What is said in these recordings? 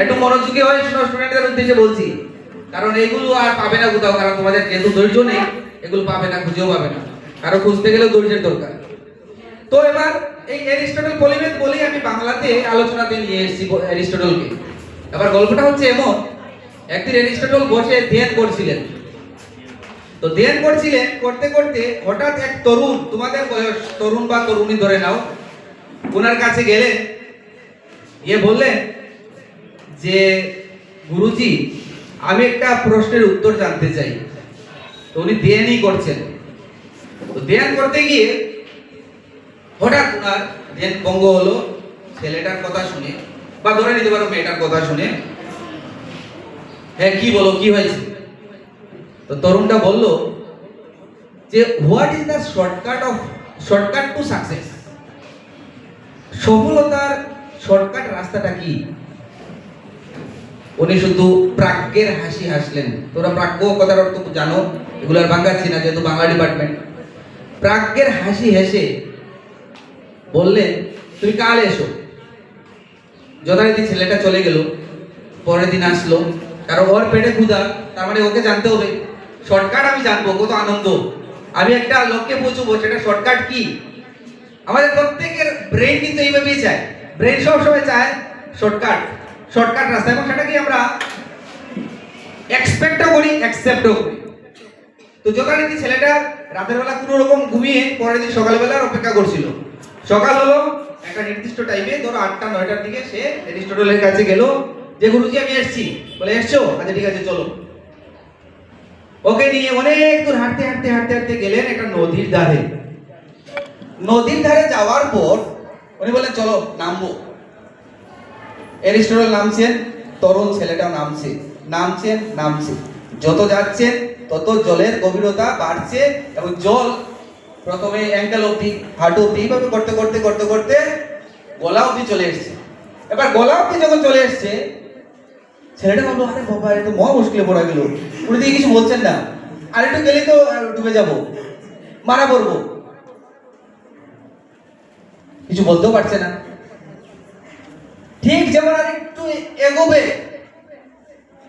একটু মনোযোগী হয়ে স্টুডেন্টদের উদ্দেশ্যে বলছি। কারণ এগুলো আর পাবে না কোথাও, কারণ তোমাদের যেহেতু ধৈর্য নেই, এগুলো পাবে না, খুঁজেও পাবে না। কারও খুঁজতে গেলেও ধৈর্যের দরকার। তো এবার এই অ্যারিস্টটল পলিমেথ বলেই আমি বাংলাতে আলোচনাতে নিয়ে এসেছি অ্যারিস্টটলকে। এবার গল্পটা হচ্ছে এমন, একদিন অ্যারিস্টটল বসে ধ্যান করছিলেন। তো ধ্যান করছিলেন, করতে করতে হঠাৎ এক তরুণ, তোমাদের বয়স, তরুণ বা তরুণী ধরে নাও, ওনার কাছে গেলেন, গিয়ে বললেন যে গুরুজি, আমি একটা প্রশ্নের উত্তর জানতে চাই। তো উনি ধ্যানই করছেন। তো ধ্যান করতে গিয়ে হঠাৎ ওনার ধ্যান ভঙ্গ হলো, ছেলেটার কথা শুনে, বা ধরে নিতে পারো মেয়েটার কথা শুনে হ্যাঁ কি বলো, কি হয়েছে? তো তরুণটা বলল যে what is the shortcut of shortcut to success সফলতার শর্টকাট রাস্তাটা কি? উনি শুধু প্রাজ্ঞের হাসি হাসলেন। তোরা প্রাজ্ঞ কথার অর্থ জানো, এগুলো আর বাংলাচ্ছি না, যেহেতু বাংলা ডিপার্টমেন্ট প্রাজ্ঞের হাসি হেসে বললেন, তুমি কাল এসো। যথারীতি ছেলেটা চলে গেল, পরের দিন আসলো। কারণ ওর পেটে ক্ষুধা, তার মানে ওকে জানতে হবে শর্টকাট আমি জানব, কত আনন্দ। আমি একটা লক্ষ্যে পৌঁছবো, সেটা শর্টকাট কি? আমাদের প্রত্যেকের ব্রেন কিন্তু এইভাবেই চায়। ব্রেন সবসময় চায় শর্টকাট শর্টকাট রাস্তা। এবং সেটাকে আমরা এক্সপেক্টও করি অ্যাকসেপ্টও করি। তো যথারীতি ছেলেটা রাতের বেলা কোনো রকম ঘুমিয়ে পরের দিন সকালবেলার অপেক্ষা করছিল। সকাল হলো একটা নির্দিষ্ট টাইমে ধরো আটটা, নয়টার দিকে সে অ্যারিস্টটলের কাছে গেল, যে গুরুজি, আমি এসেছি। বলে, এসছো? আচ্ছা ঠিক আছে, চলো। ওকে নিয়ে অনেক দূর হাঁটতে হাঁটতে হাঁটতে হাঁটতে গেলেন একটা নদীর ধারে। নদীর ধারে যাওয়ার পর উনি বললেন, চলো, নামবো। এরিস্টটল নামছেন, তরুণ ছেলেটাও নামছে। নামছেন নামছে। যত যাচ্ছেন তত জলের গভীরতা বাড়ছে এবং জল প্রথমে অ্যাঙ্কেল অব্দি হাঁটু অব্দি এইভাবে করতে করতে করতে করতে গলা অব্দি চলে এসছে। এবার গলা অব্দি যখন চলে এসছে, ছেলেটা বলল আরে বাবা এটা মহা মুশকিলে পড়া গেল। উনি দিয়ে কিছু বলছেন না। আর একটু গেলেই তো ডুবে যাব। মারা পড়ব। কিছু বলতেও পারছে না। ঠিক যেমন আর একটু এগোবে,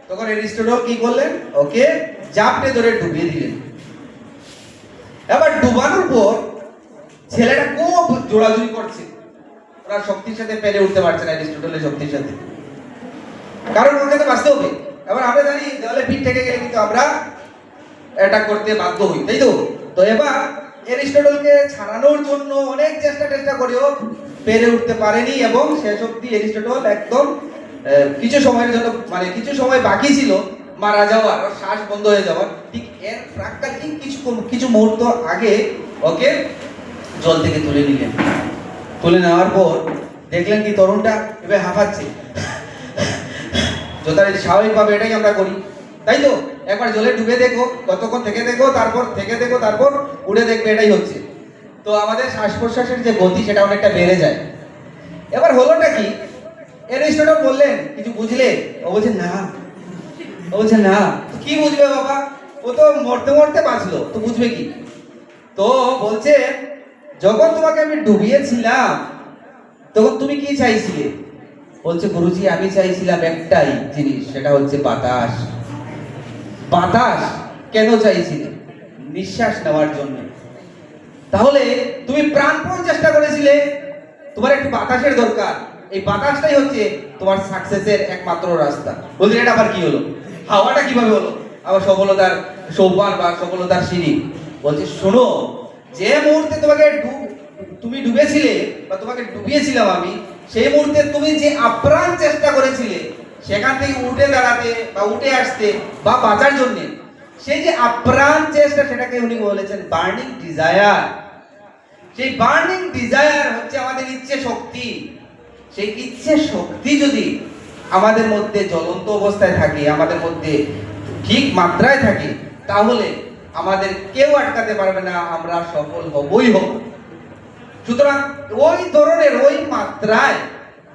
তখন এরিস্টটল কি করলেন? ওকে জাপটে ধরে ডুবিয়ে দিলেন। এবার ডুবানোর পর ছেলেটা খুব জোড়াজুড়ি করছে। ওরা শক্তির সাথে পেরে উঠতে পারছে না এরিস্টটলের শক্তির সাথে। কারণ ওকে তো বাঁচতে হবে। এবার আমরা জানি, দেওয়ালে পিঠ থেকে গেলে কিন্তু আমরা অ্যাটাক করতে বাধ্য হই, তাই তো? তো এবার এরিস্টটলকে ছাড়ানোর জন্য অনেক চেষ্টা চেষ্টা করেও পেরে উঠতে পারেনি এবং শেষ অব্দি এরিস্টটল একদম কিছু সময়ের জন্য মানে কিছু সময় বাকি ছিল মারা যাওয়ার শ্বাস বন্ধ হয়ে যাওয়ার। ঠিক এর প্রাককাল ঠিক কিছু কিছু মুহূর্ত আগে ওকে জল থেকে তুলে নিলেন। তুলে নেওয়ার পর দেখলেন কি তরুণটা এবার হাঁপাচ্ছে যথারীতি স্বাভাবিকভাবে এটাই আমরা করি। তাই তো? একবার জলে ডুবে দেখো, কতক্ষণ থেকে দেখো, তারপর থেকে দেখো, তারপর উড়ে দেখবে, এটাই হচ্ছে। তো আমাদের শ্বাস প্রশ্বাসের যে গতি সেটা অনেকটা বেড়ে যায়। এবার হলোটা কি? এরিস্টটল বললেন, কিছু বুঝলে? ও বলছে, না। ও বলছে, না। কি বুঝবে বাবা? ও তো মরতে মরতে বাঁচলো, তো বুঝবে কি? তো বলছে, যখন তোমাকে আমি ডুবিয়েছিলাম, তখন তুমি কি চাইছিলে? বলছে, গুরুজি, আমি চাইছিলাম একটাই জিনিস, সেটা হচ্ছে বাতাস। বাতাস কেন চাইছিলে? নিঃশ্বাস নেওয়ার জন্য। তাহলে তুমি প্রাণপণ চেষ্টা করেছিলে। তোমার একটু বাতাসের দরকার। এই বাতাসটাই হচ্ছে তোমার সাকসেসের একমাত্র রাস্তা। বলছি এটা আবার কি হলো? হাওয়াটা কীভাবে হলো? আবার সফলতার সোপান বা সফলতার সিঁড়ি। বলছে, শোনো, যে মুহূর্তে তোমাকে তুমি ডুবেছিলে বা তোমাকে ডুবিয়েছিলাম আমি, সেই মুহূর্তে তুমি যে আপ্রাণ চেষ্টা করেছিলে, সেখান থেকে উঠে দাঁড়াতে বা উঠে আসতে বা বাঁচার জন্য সেই যে আপ্রাণ চেষ্টা সেটাকে উনি বলেছেন বার্নিং ডিজায়ার। সেই বার্নিং ডিজায়ার হচ্ছে আমাদের ইচ্ছে শক্তি। সেই ইচ্ছে শক্তি যদি আমাদের মধ্যে জ্বলন্ত অবস্থায় থাকে, আমাদের মধ্যে ঠিক মাত্রায় থাকে, তাহলে আমাদের কেউ আটকাতে পারবে না, আমরা সফল হবই হব। সুতরাং ওই ধরনের ওই মাত্রায়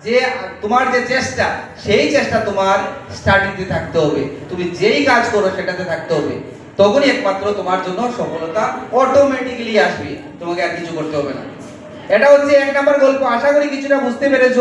যে তোমার যে চেষ্টা, সেই চেষ্টা তোমার স্টাডিতে থাকতে হবে। তুমি যেই কাজ করো সেটাতে থাকতে হবে। তখনই একমাত্র তোমার জন্য সফলতা অটোমেটিক্যালি আসবে। তোমাকে আর কিছু করতে হবে না। এটা হচ্ছে এক নাম্বার গল্প। আশা করি কিছুটা বুঝতে পেরেছ।